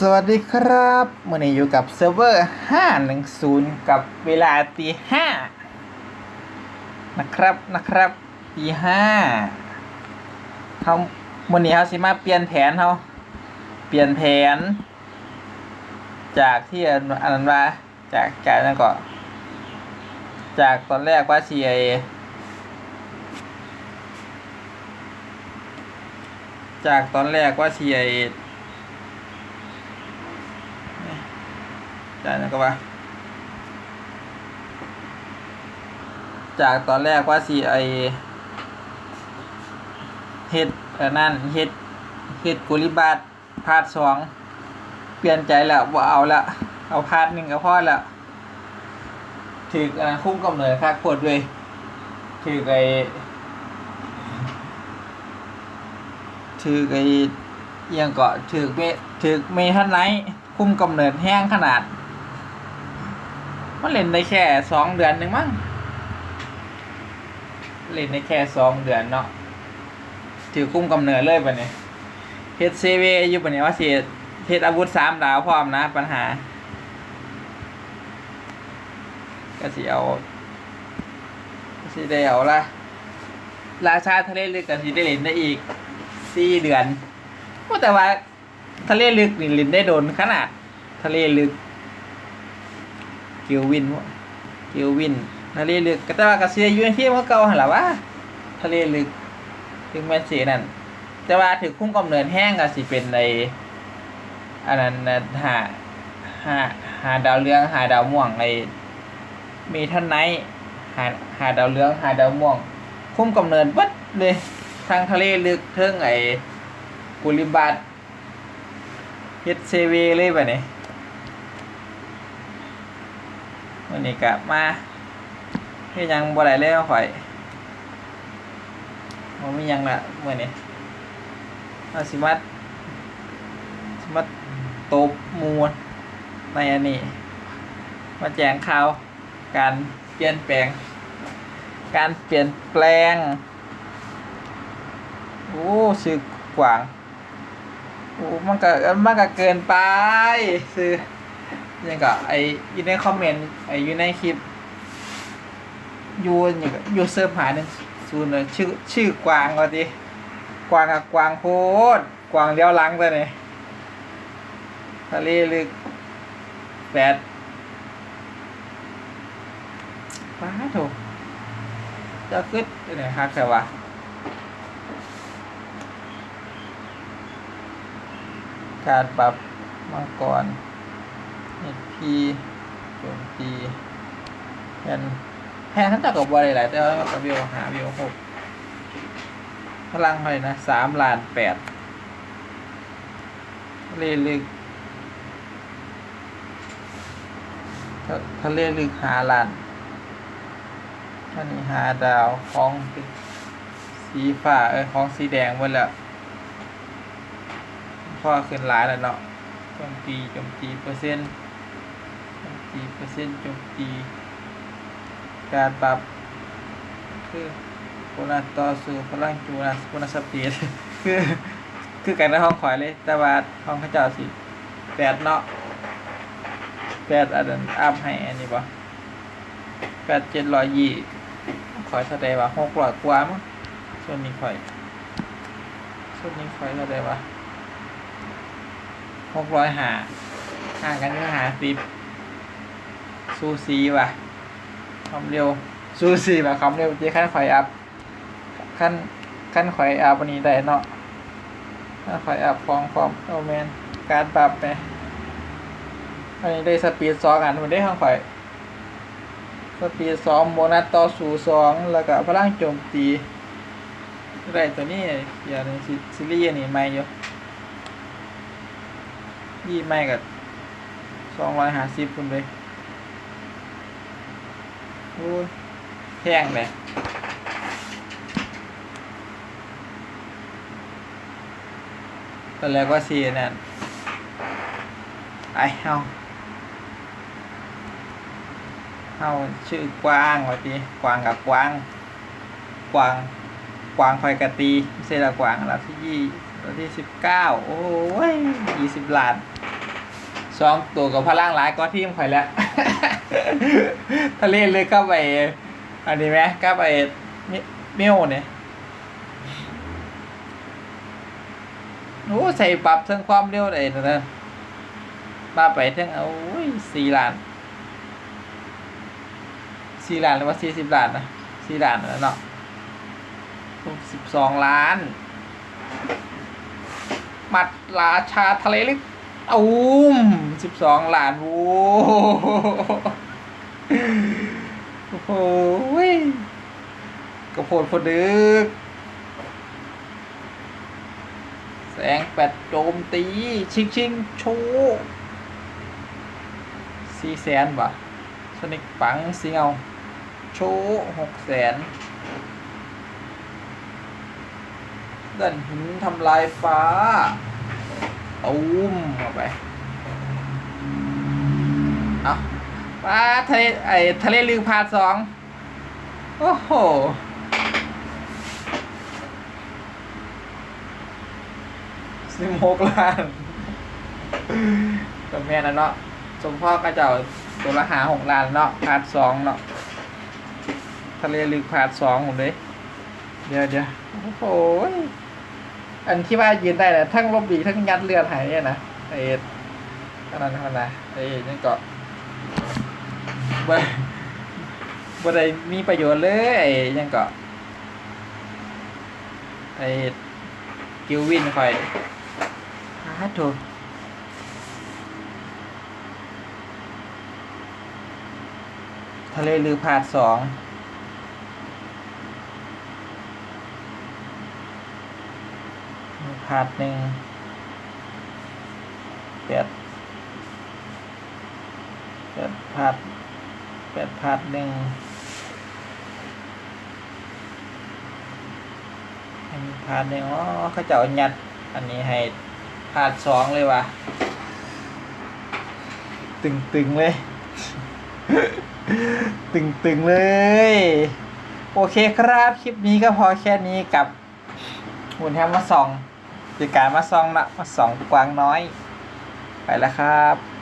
สวัสดีครับมื่อนี้อยู่กับเซิร์ฟเวอร์ 510 กับเวลาตีห้านะครับนะครับตีห้าเขามื่อนี้เขาสิมาเปลี่ยนแผนเขาเปลี่ยนแผน จากที่อันอันนั้นว่าจากจากนั่นก็ จากตอนแรกว่าเชียจากตอนแรกว่าเชีย จากนั้นก็ว่า จากตอนแรกว่าสีไอเฮ็ดนั่นเฮ็ดเฮ็ดกุลิบาตพาร์ทสองเปลี่ยนใจแล้วว่าเอาละเอาพาร์ทหนึ่งก็พอล้วถืออันคุ้มกำเนิดคักปวดด้วยถือไอถือไอเอียงเกาะถือเมถือเมทันไนคุ้มกำเนิดแห้งขนาด มันเล่นได้แค่สองเดือนหนึ่งมั้งเล่นได้แค่สองเดือนเนาะถือคุ้มกำเนิดเลยปะเนี่ยเฮดเซเวอยู่ปะเนี่ยว่าเสิเฮดอาวุธสามดาวพร้อมนะ ปัญหา ก็สิเอาก็สิได้เอาละราชาทะเลลึกก็สิได้เล่นได้อีกสี่เดือนว่าแต่ว่าทะเลลึกนี่เล่นได้โดนขนาดทะเลลึก เกิลวินวะเกิลวินทะเลลึกก็แต่ว่ากระเซียอยู่ในที่เมื่อเก่าหันละวะทะเลลึกถึงแมนสีนั่นแต่ว่าถือคุ้มกำเนิดแห้งก็สิเป็นในอันนั้นน่ะหาหาหาดาวเรืองหาดาวม่วงไอมีท่านไนหาหาดาวเรืองหาดาวม่วง คุ้มกำเนิดวัดเลยทางทะเลลึกเทิงไอกุลิบาตเฮดเซเวเลยแบบนี้ วันนี้กลับมาเฮ็ดยังบ่ได้เลยข่อยบ่มีหยังละมื้อนี้เอาสิมาสิมาตบมูในอันนี้ มาแจ้งข่าวการเปลี่ยนแปลง การเปลี่ยนแปลง โอ้ชื่อกว่างโอ้มันก็มันก็เกินไปซื้อ ยังก็ไออยู่ในคอมเมนต์ไออยู่ในคลิปยูอย่างก็ยูเซิร์ฟหาหนึ่งศูนย์เลยชื่อชื่อกวางว่าดิกวางกับกวางโพดกวางเลี้ยวหลังตัวนี่ทะเลลึกแปดป้าโถเจะขึ้นไหนฮักแต่ว่าการปรับมังกร เอ็ดพีโจมตีแผ่นแผ่นขั้นต่ำกับบอลหลายๆแต่ว่ากับวิวหาวิวหกพลังเท่าไหร่นะสามล้านแปดทะเลลึกทะทะเลลึกหาล้านท่านี้หาดาวของสีฟ้าเออของสีแดงหมดแล้วพ่อขึ้นหลายแล้วเนาะโจมตีโจมตีเปอร์เซ็นต์ โจมตีเปอร์เซ็นต์โจมตี การปรับคือโบนัสต่อสู้พลังจูนัสโบนัสสปีดคือคือกันในห้องข่อยเลย แต่ว่าห้องข้าเจ้าสิแปดเนาะแปดอันนั้นอัพให้อันนี้ปะแปดเจ็ดร้อยยี่ข่อยแสดงว่าหกร้อยกว่ามั้งส่วนนี้ข่อยส่วนนี้ข่อยแสดงว่าหกร้อยหาห่างกันก็หาสิบ ซูซีว่ะความเร็วซูซีว่ะความเร็วที่ขั้นข่อยอัพขั้นขั้นข่อยอัพวันนี้ได้เนาะขั้นข่อยอัพฟองฟอมโอแมนการปรับไปอันนี้ได้สปีดสองอันมันได้ข้างข่อยสปีดสองโบนัสต่อสู่สองแล้วก็พลังโจมตีได้ตัวนี้อย่างนึงซีซีรีส์นี่ไม่อยู่ยี่ไม่กับสองร้อยห้าสิบคุณเลย โอ้ยแพงเลยตอนแรกว่าซีนั่นไอเฮาเฮาชื่อกวางว่าทีกวางกับกวาง กวาง กวางคอยกะตีไม่ใช่ละกวางละที่ยี่ละที่สิบเก้าโอ้ยยี่สิบล้านสองตัวกับพลังหลายก็ทีมข่อยแล้ว ทะเลเลยก็ไปอันนี้ไหมก็ไปมิเมียวเนี่ยโอ้ใส่ปรับเทั้งความเร็วได้นะมาไปเทั้งเอาโอ้ยสี่ล้านสี่ล้านหรือว่าสี่สิบล้านนะสี่ล้านแล้วเนาะหกสิบสองล้าน มัดราชาทะเลลึกอุ้มสิบสองล้าน โอ้ โอ้โหกระโพดพอดึก แสงแปดโจมตี ชิงชิงโชว์สี่แสนบะสนิกปังเสียวโชว์หกแสนดันหินทำลายฟ้าตูมเข้าไป เอา ปลาทะเลไอทะเลลือพาสองโอ้โหสิบหกล้านตัวแม่นะเนาะสมพ่อก็จะตัวละหาหกล้านเนาะพาร์ทสองเนาะทะเลลึกพาร์ทสองผมเลยเดี๋ยวเดี๋ยวโอ้โหอันที่ว่ายืนได้นะทั้งลบดีทั้งยัดเลือดหายเนี่ยนะไอ้ขนนั้นนะไอ้นี่ก็ บ่บ่ได้มีประโยชน์เลยไอ้ยังก็ไอ้กิววินคอยฮาถูกทะเลลือพาดสองมีพาดหนึ่งแปดแปดพาด แปดพาดหนึ่งพาดหนึ่งอ๋อเขาจะเอายัด อันนี้ให้พาดสองเลยว่ะตึงๆเลย ตึงๆเลย โอเคครับ คลิปนี้ก็พอแค่นี้กับหุ่นแฮมมาส่องคือการมาส่องนะมาส่องกวางน้อย ไปแล้วครับ